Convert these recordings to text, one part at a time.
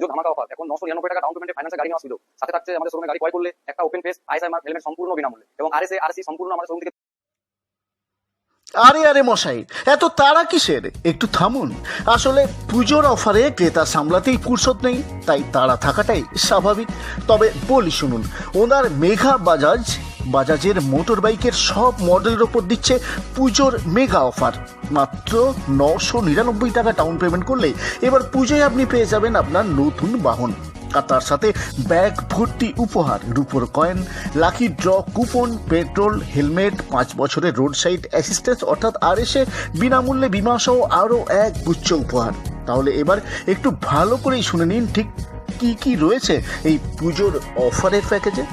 পুজো ধামাকা অফার এখন নশো নিরানব্বই টাকা ডাউন পেমেন্টে ফাইন্যান্সে গাড়ি নেওয়া সুযোগ। সাথে থাকছে আমাদের শোরুমে গাড়ি ক্রয় করলে একটা open face ISI mark helmet সম্পূর্ণ বিনামূল্যে। এবং আরএসএ আরসি সম্পূর্ণ আমাদের শোরুম থেকে আরে আরে মশাই, এত তাড়া কিসের? একটু থামুন। আসলে পুজোর অফারে ক্রেতা সামলাতেই ফুরসত নেই, তাই তাড়া থাকাটাই স্বাভাবিক। তবে বলি শুনুন, ওনার মেঘা বাজাজ বাজাজের মোটর বাইকের সব মডেলের ওপর দিচ্ছে পুজোর মেগা অফার। মাত্র নশো নিরানব্বই টাকা ডাউন পেমেন্ট করলে এবার পুজোয় আপনি পেয়ে যাবেন আপনার নতুন বাহন। আর তার সাথে ব্যাগ ভর্তি উপহার, রুপোর coin, lucky draw, coupon, petrol, helmet, পাঁচ বছরের রোড সাইড অ্যাসিস্ট্যান্স অর্থাৎ আর এসে বিনামূল্যে বিমা সহ আরও এক গুচ্ছ উপহার। তাহলে এবার একটু ভালো করেই শুনে নিন ঠিক কি কি রয়েছে এই পুজোর অফারের প্যাকেজে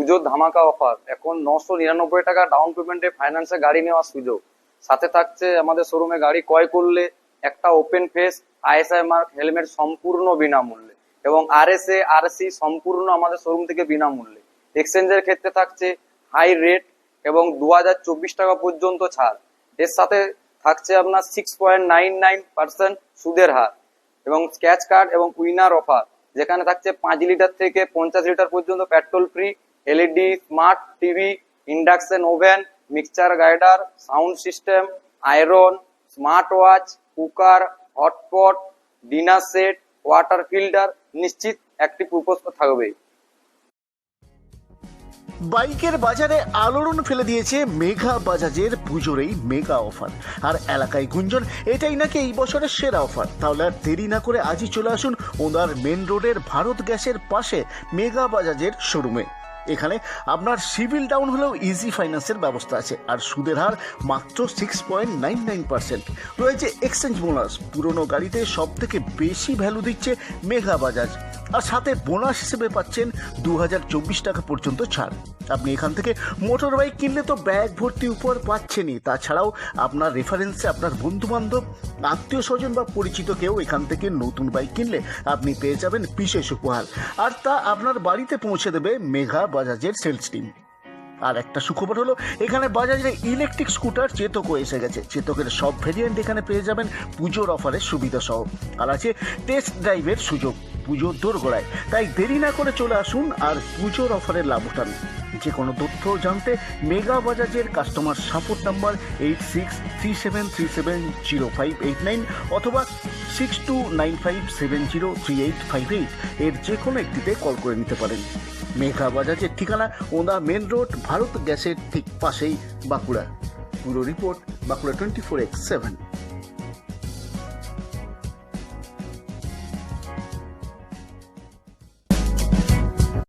পুজোর ধামাকা অফার এখন নশো নিরানব্বই টাকা ডাউন পেমেন্টে ফাইন্যান্সে গাড়ি নেওয়ার সুযোগ। সাথে থাকছে আমাদের শোরুমে গাড়ি ক্রয় করলে একটা open face ISI mark helmet সম্পূর্ণ বিনামূল্যে। এবং আরএসএ আরসি সম্পূর্ণ আমাদের শোরুম থেকে বিনামূল্যে। এক্সচেঞ্জের ক্ষেত্রে থাকছে হাই রেট এবং দু হাজার চব্বিশ টাকা পর্যন্ত ছাড়। এর সাথে থাকছে আপনার six point nine nine percent সুদের হার। এবং স্ক্যাচ কার্ড এবং উইনার অফার যেখানে থাকছে পাঁচ লিটার থেকে পঞ্চাশ লিটার পর্যন্ত petrol free LED, smart TV, induction oven mixture grinder, sound system, iron smart watch cooker, hotpot, dinner set, water filter, নিশ্চিত একটি প্রুপোজ থাকবেই বাইকের বাজারে আলোড়ন ফেলে দিয়েছে মেঘা বাজাজের পুজোর এই মেগা অফার। আর এলাকায় গুঞ্জন, এটাই নাকি এই বছরের সেরা অফার? তাহলে আর দেরি না করে আজই চলে আসুন ওনার মেন রোডের ভারত গ্যাসের পাশে মেগা বাজাজের শোরুমে। এখানে আপনার সিভিল ডাউন হলেও ইজি ফাইন্যান্সের ব্যবস্থা আছে। আর সুদের হার মাত্র six point nine nine percent রয়েছে এক্সচেঞ্জ বোনাস পুরনো গাড়িতে সব থেকে বেশি ভ্যালু দিচ্ছে মেঘা বাজাজ। আর সাথে বোনাস হিসেবে পাচ্ছেন দু হাজার চব্বিশ টাকা পর্যন্ত ছাড়। আপনি এখান থেকে মোটর বাইক কিনলে তো ব্যাগ ভর্তি উপর পাচ্ছেনই। তাছাড়াও আপনার রেফারেন্সে আপনার বন্ধু বান্ধব আত্মীয় স্বজন বা পরিচিত কেউ এখান থেকে নতুন বাইক কিনলে আপনি পেয়ে যাবেন বিশেষ উপহার। আর তা আপনার বাড়িতে পৌঁছে দেবে মেঘা বাজাজের সেলস টিম আর একটা সুখবর হলো, এখানে বাজাজের ইলেকট্রিক স্কুটার চেতকও এসে গেছে। চেতকের সব ভেরিয়েন্ট এখানে পেয়ে যাবেন পুজোর অফারের সুবিধা সহ আর আছে টেস্ট ড্রাইভের সুযোগ, পুজোর দোরগোড়ায়। তাই দেরি না করে চলে আসুন আর পুজোর অফারের লাভ উঠান যে কোনো তথ্য জানতে mega বাজাজের customer support number eight six three seven three seven zero five eight nine অথবা six two nine five seven zero three eight five eight এর যে কোনো একটিতে কল করে নিতে পারেন। মেঘা বাজাজের ঠিকানা ওদা মেন রোড, ভারত গ্যাসের ঠিক পাশেই বাঁকুড়া। পুরো report Bankura twenty four x seven.